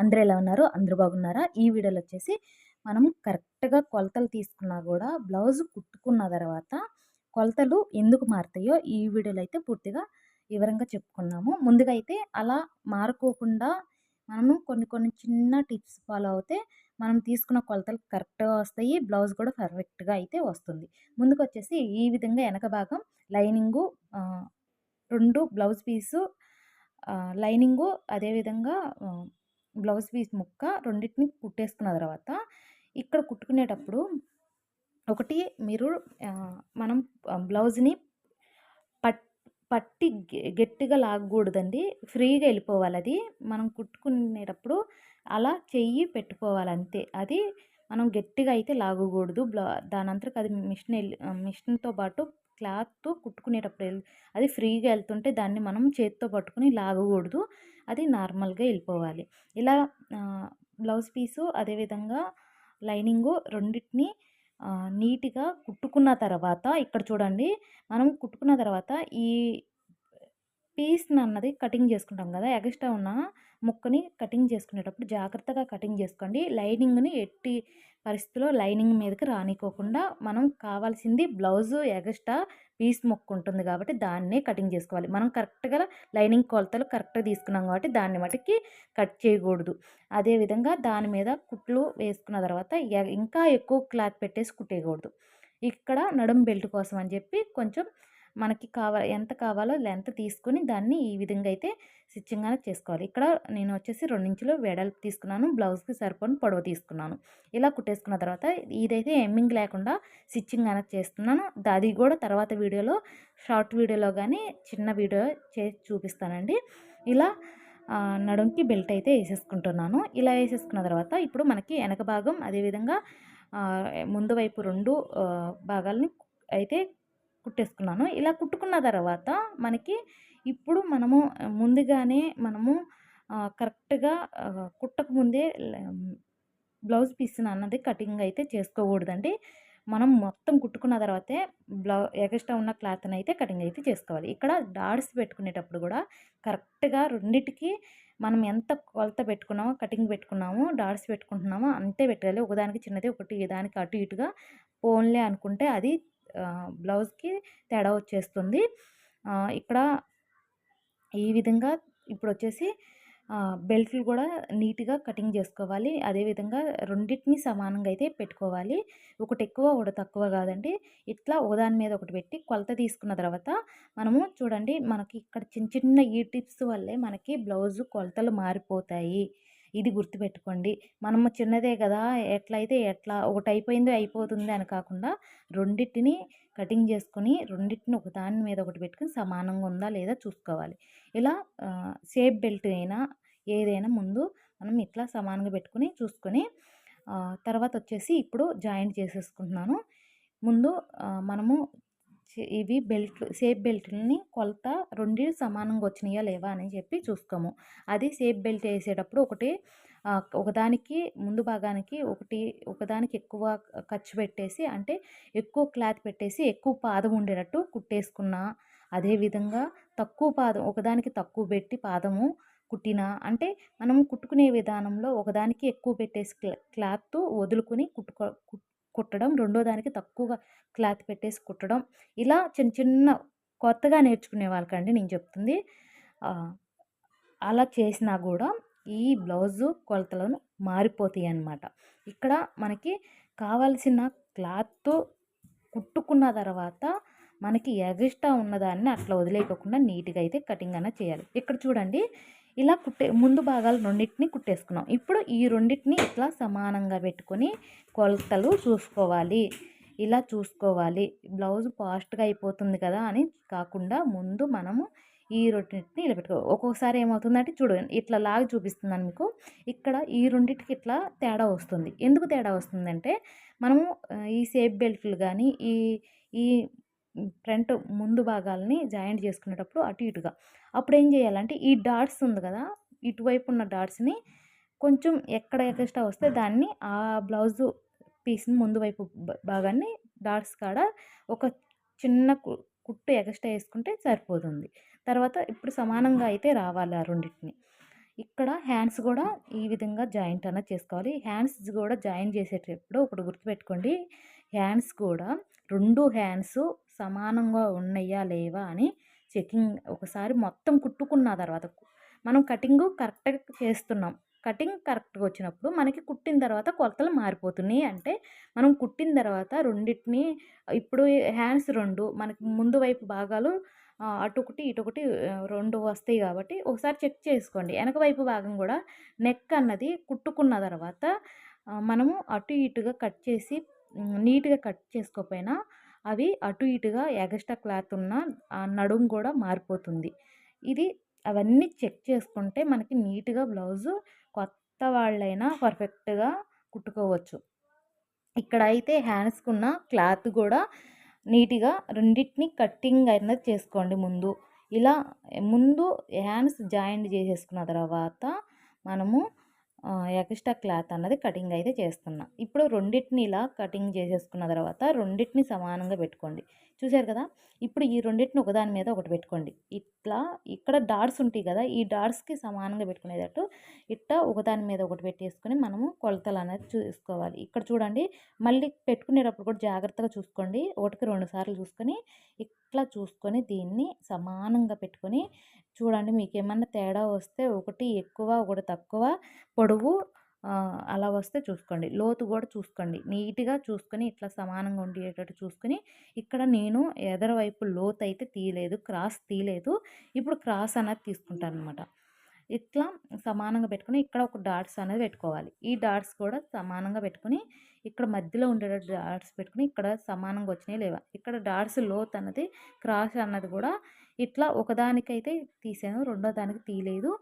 అందరూ ఎలా ఉన్నారు? అందరూ బాగున్నారా? ఈ వీడియోలో వచ్చేసి మనం కరెక్ట్‌గా కొలతలు తీసుకున్నా కూడా బ్లౌజ్ కుట్టుకున్న తర్వాత కొలతలు ఎందుకు మారుతాయో ఈ వీడియోలో అయితే పూర్తిగా వివరంగా చెప్పుకున్నాము ముందుగా అయితే అలా మారుకోకుండా మనము కొన్ని కొన్ని చిన్న టిప్స్ ఫాలో అవుతే మనం తీసుకున్న కొలతలు కరెక్ట్‌గా వస్తాయి. బ్లౌజ్ కూడా పర్ఫెక్ట్‌గా అయితే వస్తుంది. ముందుకొచ్చేసి ఈ విధంగా వెనక భాగం లైనింగు రెండు బ్లౌజ్ పీసు లైనింగు అదేవిధంగా బ్లౌజ్ పీస్ ముక్క రెండింటిని కుట్టేసుకున్న తర్వాత ఇక్కడ కుట్టుకునేటప్పుడు ఒకటి మీరు మనం బ్లౌజ్‌ని పట్ పట్టి గె గట్టిగా లాగకూడదండి. ఫ్రీగా వెళ్ళిపోవాలి అది మనం కుట్టుకునేటప్పుడు అలా చెయ్యి పెట్టుకోవాలి అంతే అది మనం గట్టిగా అయితే లాగకూడదు. బ్లా దానంతరకు అది మిషన్ మిషన్‌తో పాటు క్లాత్తో కుట్టుకునేటప్పుడు అది ఫ్రీగా వెళ్తుంటే దాన్ని మనం చేత్తో పట్టుకొని లాగకూడదు. అది నార్మల్‌గా వెళ్ళిపోవాలి. ఇలా బ్లౌజ్ పీసు అదేవిధంగా లైనింగు రెండిటిని నీట్‌గా కుట్టుకున్న తర్వాత ఇక్కడ చూడండి మనం కుట్టుకున్న తర్వాత ఈ పీస్‌నన్నది కటింగ్ చేసుకుంటాం కదా ఎగస్ట్రా ఉన్న ముక్కని కటింగ్ చేసుకునేటప్పుడు జాగ్రత్తగా కటింగ్ చేసుకోండి. లైనింగ్‌ని ఎట్టి పరిస్థితిలో లైనింగ్ మీదకి రానికోకుండా మనం కావాల్సింది బ్లౌజు ఎగస్ట్రా పీస్ ముక్క ఉంటుంది కాబట్టి దాన్నే కటింగ్ చేసుకోవాలి. మనం కరెక్ట్‌గా లైనింగ్ కొలతలు కరెక్ట్‌గా తీసుకున్నాం కాబట్టి దాన్ని మటుకి కట్ చేయకూడదు. అదేవిధంగా దాని మీద కుట్లు వేసుకున్న తర్వాత ఇంకా ఎక్కువ క్లాత్ పెట్టేసి కుట్టేయకూడదు. ఇక్కడ నడుం బెల్ట్ కోసం అని చెప్పి కొంచెం మనకి కావాలి ఎంత కావాలో లెంత్ తీసుకొని దాన్ని ఈ విధంగా అయితే స్టిచ్చింగ్ అనేది చేసుకోవాలి. ఇక్కడ నేను వచ్చేసి రెండించులు వెడల్పు తీసుకున్నాను. బ్లౌజ్‌కి సరిపోని పొడవు తీసుకున్నాను. ఇలా కుట్టేసుకున్న తర్వాత ఇదైతే ఎమ్మింగ్ లేకుండా స్టిచ్చింగ్ అనేది చేస్తున్నాను. అది కూడా తర్వాత వీడియోలో షార్ట్ వీడియోలో కానీ చిన్న వీడియో చేసి చూపిస్తానండి. ఇలా నడుంకి బెల్ట్ అయితే వేసేసుకుంటున్నాను ఇలా వేసేసుకున్న తర్వాత ఇప్పుడు మనకి వెనక భాగం అదేవిధంగా ముందు వైపు రెండు భాగాలని అయితే కుట్టేసుకున్నాను. ఇలా కుట్టుకున్న తర్వాత మనకి ఇప్పుడు మనము ముందుగానే మనము కరెక్ట్‌గా కుట్టకముందే ముందే బ్లౌజ్ పీస్‌ని అన్నది కటింగ్ అయితే చేసుకోకూడదండి. మనం మొత్తం కుట్టుకున్న తర్వాతే బ్లౌ ఎగస్ట్రా ఉన్న క్లాత్‌ని అయితే కటింగ్ అయితే చేసుకోవాలి. ఇక్కడ డాట్స్ పెట్టుకునేటప్పుడు కూడా కరెక్ట్‌గా రెండింటికి మనం ఎంత కొలత పెట్టుకున్నామో కటింగ్ పెట్టుకున్నామో డాట్స్ పెట్టుకుంటున్నామో అంతే పెట్టాలి. ఒకదానికి చిన్నది ఒకటి దానికి అటు ఇటుగా పోన్లే అనుకుంటే అది బ్లౌజ్‌కి తేడా వచ్చేస్తుంది. ఇక్కడ ఈ విధంగా ఇప్పుడు వచ్చేసి బెల్ట్లు కూడా నీట్‌గా కటింగ్ చేసుకోవాలి. అదేవిధంగా రెండింటిని సమానంగా అయితే పెట్టుకోవాలి. ఒకటి ఎక్కువ ఒకటి తక్కువ కాదండి. ఇట్లా ఒకదాని మీద ఒకటి పెట్టి కొలత తీసుకున్న తర్వాత మనము చూడండి మనకి ఇక్కడ చిన్న చిన్న ఈ టిప్స్ వల్లే మనకి బ్లౌజు కొలతలు మారిపోతాయి. ఇది గుర్తుపెట్టుకోండి. మనము చిన్నదే కదా ఎట్లయితే ఎట్లా ఒకటి అయిపోయిందో అయిపోతుంది అని కాకుండా రెండిటిని కటింగ్ చేసుకొని రెండిటిని ఒకదాని మీద ఒకటి పెట్టుకొని సమానంగా ఉందా లేదా చూసుకోవాలి. ఇలా సేఫ్ బెల్ట్ అయినా ఏదైనా ముందు మనం ఇట్లా సమానంగా పెట్టుకొని చూసుకొని తర్వాత వచ్చేసి ఇప్పుడు జాయింట్ చేసేసుకుంటున్నాను. ముందు మనము ఇవి బెల్ట్ సేఫ్ బెల్ట్ని కొలత రెండు సమానంగా వచ్చినాయా లేవా అని చెప్పి చూసుకోము. అది సేఫ్ బెల్ట్ వేసేటప్పుడు ఒకటి ఒకదానికి ముందు భాగానికి ఒకటి ఒకదానికి ఎక్కువ ఖర్చు పెట్టేసి అంటే ఎక్కువ క్లాత్ పెట్టేసి ఎక్కువ పాదం ఉండేటట్టు కుట్టేసుకున్నా, అదేవిధంగా తక్కువ పాదం ఒకదానికి తక్కువ పెట్టి పాదము కుట్టినా అంటే మనం కుట్టుకునే విధానంలో ఒకదానికి ఎక్కువ పెట్టేసి క్లాత్ వదులుకొని కుట్టుకో కుట్ కుట్టడం. రెండో దానికి తక్కువగా క్లాత్ పెట్టేసి కుట్టడం. ఇలా చిన్న చిన్న కొత్తగా నేర్చుకునే వాళ్ళకండి నేను చెప్తుంది. అలా చేసినా కూడా ఈ బ్లౌజు కొలతలను మారిపోతాయి అన్నమాట ఇక్కడ మనకి కావాల్సిన క్లాత్ కుట్టుకున్న తర్వాత మనకి ఎగస్ట్రా ఉన్నదాన్ని అట్లా వదిలేయకుండా నీట్‌గా అయితే కటింగ్ అన్న చేయాలి. ఇక్కడ చూడండి ఇలా కుట్టే ముందు భాగాలు రెండిటిని కుట్టేసుకున్నాం. ఇప్పుడు ఈ రెండిటిని ఇట్లా సమానంగా పెట్టుకొని కొలతలు చూసుకోవాలి. ఇలా చూసుకోవాలి. బ్లౌజ్ ఫాస్ట్‌గా అయిపోతుంది కదా! అని కాకుండా ముందు మనము ఈ రెండింటిని ఇలా పెట్టుకో ఒక్కొక్కసారి ఏమవుతుందంటే చూడండి ఇట్లా లాగి చూపిస్తున్నాను మీకు. ఇక్కడ ఈ రెండిటికి ఇట్లా తేడా వస్తుంది. ఎందుకు తేడా వస్తుందంటే మనము ఈ సేఫ్ బెల్ట్లు కానీ ఈ ఈ ఫ్రంట్ ముందు భాగాలని జాయింట్ చేసుకునేటప్పుడు అటు ఇటుగా అప్పుడు ఏం చేయాలంటే ఈ డాట్స్ ఉంది కదా! ఇటువైపు ఉన్న డాట్స్‌ని కొంచెం ఎక్కడ ఎగస్ట్రా వస్తే దాన్ని ఆ బ్లౌజు పీస్‌ని ముందు వైపు భాగాన్ని డాట్స్ కాడ ఒక చిన్న కుట్టు ఎగస్ట్రా వేసుకుంటే సరిపోతుంది. తర్వాత ఇప్పుడు సమానంగా అయితే రావాలి ఆ రెండిటిని. ఇక్కడ హ్యాండ్స్ కూడా ఈ విధంగా జాయింట్ అన్నది చేసుకోవాలి హ్యాండ్స్ కూడా జాయిన్ చేసేటప్పుడు ఒకటి గుర్తుపెట్టుకోండి హ్యాండ్స్ కూడా రెండు హ్యాండ్స్ సమానంగా ఉన్నాయా లేవా అని చెకింగ్ ఒకసారి మొత్తం కుట్టుకున్న తర్వాత మనం కటింగ్ కరెక్ట్గా చేస్తున్నాం. కటింగ్ కరెక్ట్గా వచ్చినప్పుడు మనకి కుట్టిన తర్వాత కొలతలు మారిపోతున్నాయి. అంటే మనం కుట్టిన తర్వాత రెండింటిని ఇప్పుడు హ్యాండ్స్ రెండు మనకి ముందు వైపు భాగాలు అటు ఒకటి ఇటు ఒకటి రెండు వస్తాయి కాబట్టి ఒకసారి చెక్ చేసుకోండి. వెనక వైపు భాగం కూడా నెక్ అన్నది కుట్టుకున్న తర్వాత మనము అటు ఇటుగా కట్ చేసి నీట్గా కట్ చేసుకోకపోయినా అవి అటు ఇటుగా ఎగస్ట్రా క్లాత్ ఉన్న నడుము కూడా మారిపోతుంది. ఇది అవన్నీ చెక్ చేసుకుంటే మనకి నీట్గా బ్లౌజు కొత్త వాళ్ళైనా పర్ఫెక్ట్గా కుట్టుకోవచ్చు. ఇక్కడ అయితే హ్యాండ్స్కున్న క్లాత్ కూడా నీట్గా రెండింటిని కట్టింగ్ అయినది చేసుకోండి ముందు. ఇలా ముందు హ్యాండ్స్ జాయింట్ చేసేసుకున్న తర్వాత మనము ఎక్స్ట్రా క్లాత్ అన్నది కటింగ్ అయితే చేస్తున్నా. ఇప్పుడు రెండింటిని ఇలా కటింగ్ చేసేసుకున్న తర్వాత రెండింటిని సమానంగా పెట్టుకోండి. చూశారు కదా? ఇప్పుడు ఈ రెండింటిని ఒకదాని మీద ఒకటి పెట్టుకోండి. ఇట్లా ఇక్కడ డాట్స్ ఉంటాయి కదా ఈ డాట్స్కి సమానంగా పెట్టుకునేటట్టు ఇట్లా ఒకదాని మీద ఒకటి పెట్టేసుకొని మనము కొలతలు అనేది చూసుకోవాలి. ఇక్కడ చూడండి మళ్ళీ పెట్టుకునేటప్పుడు కూడా జాగ్రత్తగా చూసుకోండి. ఒకటికి రెండు సార్లు చూసుకొని ఇట్లా చూసుకొని దీన్ని సమానంగా పెట్టుకొని చూడండి మీకు ఏమన్నా తేడా వస్తే ఒకటి ఎక్కువ ఒకటి తక్కువ పొడవు అలా వస్తే చూసుకోండి. లోతు కూడా చూసుకోండి. నీట్గా చూసుకొని ఇట్లా సమానంగా ఉండేటట్టు చూసుకొని ఇక్కడ నేను ఎదరవైపు లోతు అయితే తీయలేదు క్రాస్ తీయలేదు. ఇప్పుడు క్రాస్ అనేది తీసుకుంటాను అనమాట ఇట్లా సమానంగా పెట్టుకుని ఇక్కడ ఒక డాట్స్ అనేది పెట్టుకోవాలి. ఈ డాట్స్ కూడా సమానంగా పెట్టుకుని ఇక్కడ మధ్యలో ఉండేటట్టు డాట్స్ పెట్టుకుని ఇక్కడ సమానంగా వచ్చినాయి లేవా. ఇక్కడ డాట్స్ లోత్ అన్నది క్రాస్ అన్నది కూడా ఇట్లా ఒకదానికైతే తీసాను రెండో దానికి తీయలేదు.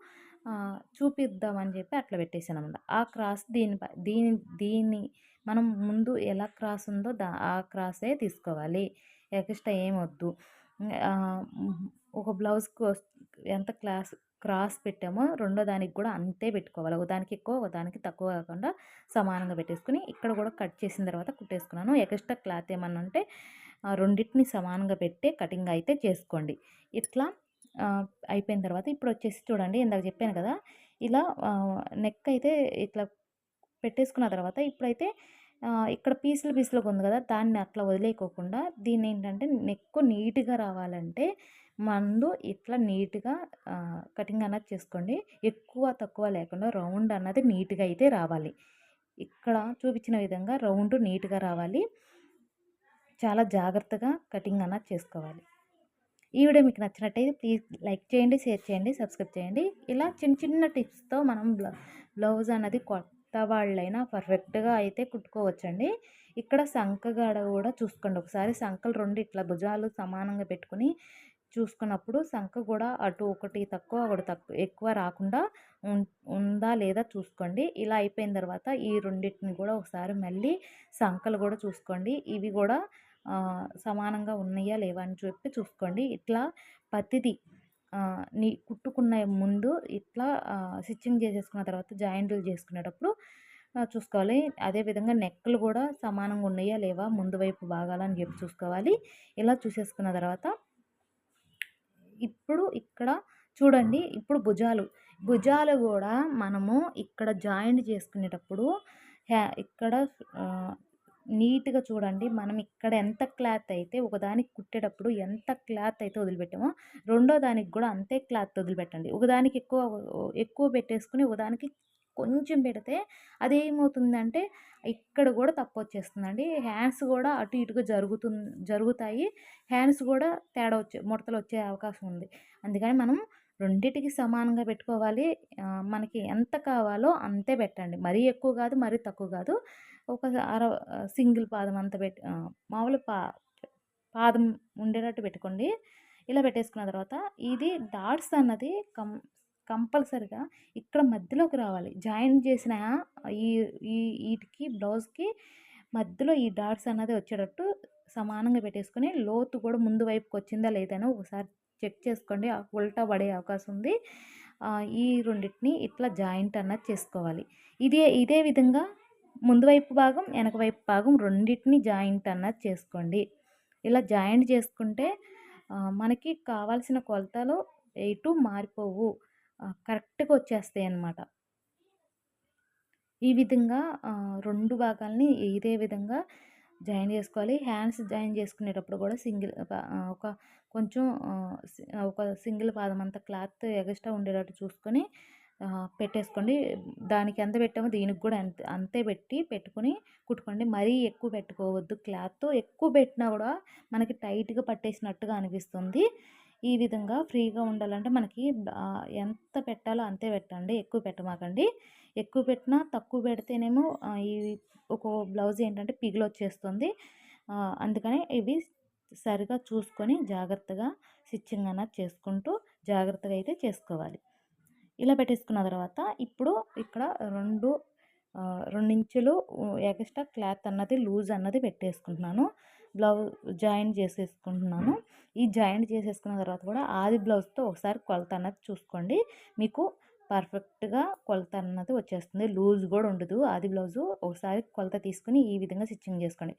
చూపిద్దామని చెప్పి అట్లా పెట్టేసాను అనమాట ఆ క్రాస్ దీని దీని దీన్ని మనం ముందు ఎలా క్రాస్ ఉందో దా ఆ క్రాసే తీసుకోవాలి. ఎక్స్ట్రా ఏమొద్దు ఒక బ్లౌజ్కి ఎంత క్లాస్ క్రాస్ పెట్టామో రెండో దానికి కూడా అంతే పెట్టుకోవాలి. ఒక దానికి ఎక్కువ ఒక దానికి తక్కువ కాకుండా సమానంగా పెట్టేసుకుని ఇక్కడ కూడా కట్ చేసిన తర్వాత కుట్టేసుకున్నాను. ఎక్స్ట్రా క్లాత్ ఏమన్నా ఉంటే రెండింటిని సమానంగా పెట్టి కటింగ్ అయితే చేసుకోండి. ఇట్లా అయిపోయిన తర్వాత ఇప్పుడు వచ్చేసి చూడండి ఇందాక చెప్పాను కదా! ఇలా నెక్ అయితే ఇట్లా పెట్టేసుకున్న తర్వాత ఇప్పుడైతే ఇక్కడ పీసులు పీసులుగా ఉంది కదా! దాన్ని అట్లా వదిలేయకోకుండా దీన్ని ఏంటంటే నెక్ నీట్గా రావాలంటే మందు ఇట్లా నీట్గా కటింగ్ అన్నది చేసుకోండి. ఎక్కువ తక్కువ లేకుండా రౌండ్ అన్నది నీట్గా అయితే రావాలి. ఇక్కడ చూపించిన విధంగా రౌండ్ నీట్గా రావాలి. చాలా జాగ్రత్తగా కటింగ్ అన్నది చేసుకోవాలి. ఈ వీడియో మీకు నచ్చినట్టయితే ప్లీజ్ లైక్ చేయండి షేర్ చేయండి సబ్స్క్రైబ్ చేయండి. ఇలా చిన్న చిన్న టిప్స్తో మనం బ్లౌజ్ అన్నది కొత్త వాళ్ళైనా పర్ఫెక్ట్గా అయితే కుట్టుకోవచ్చండి. ఇక్కడ సంఖగాడ కూడా చూసుకోండి. ఒకసారి సంఖలు రెండు ఇట్లా భుజాలు సమానంగా పెట్టుకుని చూసుకున్నప్పుడు సంఖ కూడా అటు ఒకటి తక్కువ ఒకటి తక్కువ ఎక్కువ రాకుండా ఉందా లేదా చూసుకోండి. ఇలా అయిపోయిన తర్వాత ఈ రెండింటిని కూడా ఒకసారి మళ్ళీ సంఖలు కూడా చూసుకోండి. ఇవి కూడా సమానంగా ఉన్నాయా లేవా అని చెప్పి చూసుకోండి. ఇట్లా ప్రతిదీ నీ కుట్టుకున్న ముందు ఇట్లా స్టిచ్చింగ్ చేసేసుకున్న తర్వాత జాయింట్లు చేసుకునేటప్పుడు చూసుకోవాలి. అదేవిధంగా నెక్లు కూడా సమానంగా ఉన్నాయా లేవా ముందు వైపు భాగాలని చెప్పి చూసుకోవాలి. ఇలా చూసేసుకున్న తర్వాత ఇప్పుడు ఇక్కడ చూడండి. ఇప్పుడు భుజాలు. భుజాలు కూడా మనము ఇక్కడ జాయింట్ చేసుకునేటప్పుడు ఇక్కడ నీట్గా చూడండి. మనం ఇక్కడ ఎంత క్లాత్ అయితే ఒకదానికి కుట్టేటప్పుడు ఎంత క్లాత్ అయితే వదిలిపెట్టామో రెండో దానికి కూడా అంతే క్లాత్ వదిలిపెట్టండి. ఒకదానికి ఎక్కువ ఎక్కువ పెట్టేసుకుని ఒకదానికి కొంచెం పెడితే అదేమవుతుందంటే ఇక్కడ కూడా తప్పు వచ్చేస్తుందండి. హ్యాండ్స్ కూడా అటు ఇటుగా జరుగుతు జరుగుతాయి. హ్యాండ్స్ కూడా తేడా వచ్చే ముడతలు వచ్చే అవకాశం ఉంది. అందుకని మనం రెండింటికి సమానంగా పెట్టుకోవాలి. మనకి ఎంత కావాలో అంతే పెట్టండి. మరీ ఎక్కువ కాదు మరీ తక్కువ కాదు. ఒక అర సింగిల్ పాదం అంత పెట్టి మామూలు పా పాదం ఉండేటట్టు పెట్టుకోండి. ఇలా పెట్టేసుకున్న తర్వాత ఇది డాట్స్ అన్నది కం కంపల్సరిగా ఇక్కడ మధ్యలోకి రావాలి. జాయిన్ చేసిన ఈ ఈ వీటికి బ్లౌజ్కి మధ్యలో ఈ డాట్స్ అన్నది వచ్చేటట్టు సమానంగా పెట్టేసుకొని లోతు కూడా ముందు వైపుకి వచ్చిందా లేదని ఒకసారి చెక్ చేసుకోండి. ఉల్టా పడే అవకాశం ఉంది. ఈ రెండింటిని ఇట్లా జాయింట్ అన్నది చేసుకోవాలి. ఇదే ఇదే విధంగా ముందు వైపు భాగం వెనక వైపు భాగం రెండింటిని జాయింట్ అన్నది చేసుకోండి. ఇలా జాయింట్ చేసుకుంటే మనకి కావాల్సిన కొలతలు ఎటు మారిపోవు. కరెక్ట్గా వచ్చేస్తాయి అన్నమాట. ఈ విధంగా రెండు భాగాల్ని ఇదే విధంగా జాయిన్ చేసుకోవాలి. హ్యాండ్స్ జాయిన్ చేసుకునేటప్పుడు కూడా సింగిల్ ఒక కొంచెం ఒక సింగిల్ పాదం అంత క్లాత్ ఎగస్ట్రా ఉండేటట్టు చూసుకొని పెట్టేసుకోండి. దానికి ఎంత పెట్టామో దీనికి కూడా అంతే అంతే పెట్టి పెట్టుకొని కుట్టుకోండి. మరీ ఎక్కువ పెట్టుకోవద్దు. క్లాత్ ఎక్కువ పెట్టినా కూడా మనకి టైట్గా పట్టేసినట్టుగా అనిపిస్తుంది. ఈ విధంగా ఫ్రీగా ఉండాలంటే మనకి ఎంత పెట్టాలో అంతే పెట్టండి. ఎక్కువ పెట్టమాకండి. ఎక్కువ పెట్టినా తక్కువ పెడితేనేమో ఈ ఒక బ్లౌజ్ ఏంటంటే పిగులు వచ్చేస్తుంది. అందుకని ఇవి సరిగా చూసుకొని జాగ్రత్తగా స్టిచ్చింగ్ అన్నది చేసుకుంటూ జాగ్రత్తగా అయితే చేసుకోవాలి. ఇలా పెట్టేసుకున్న తర్వాత ఇప్పుడు ఇక్కడ రెండు రెండించులు ఎక్స్ట్రా క్లాత్ అన్నది లూజ్ అన్నది పెట్టేసుకుంటున్నాను. బ్లౌజ్ జాయింట్ చేసేసుకుంటున్నాను. ఈ జాయింట్ చేసేసుకున్న తర్వాత కూడా ఆది బ్లౌజ్తో ఒకసారి కొలత అన్నది చూసుకోండి. మీకు పర్ఫెక్ట్గా కొలత అన్నది వచ్చేస్తుంది. లూజ్ కూడా ఉండదు. ఆది బ్లౌజు ఒకసారి కొలత తీసుకుని ఈ విధంగా స్టిచ్చింగ్ చేసుకోండి.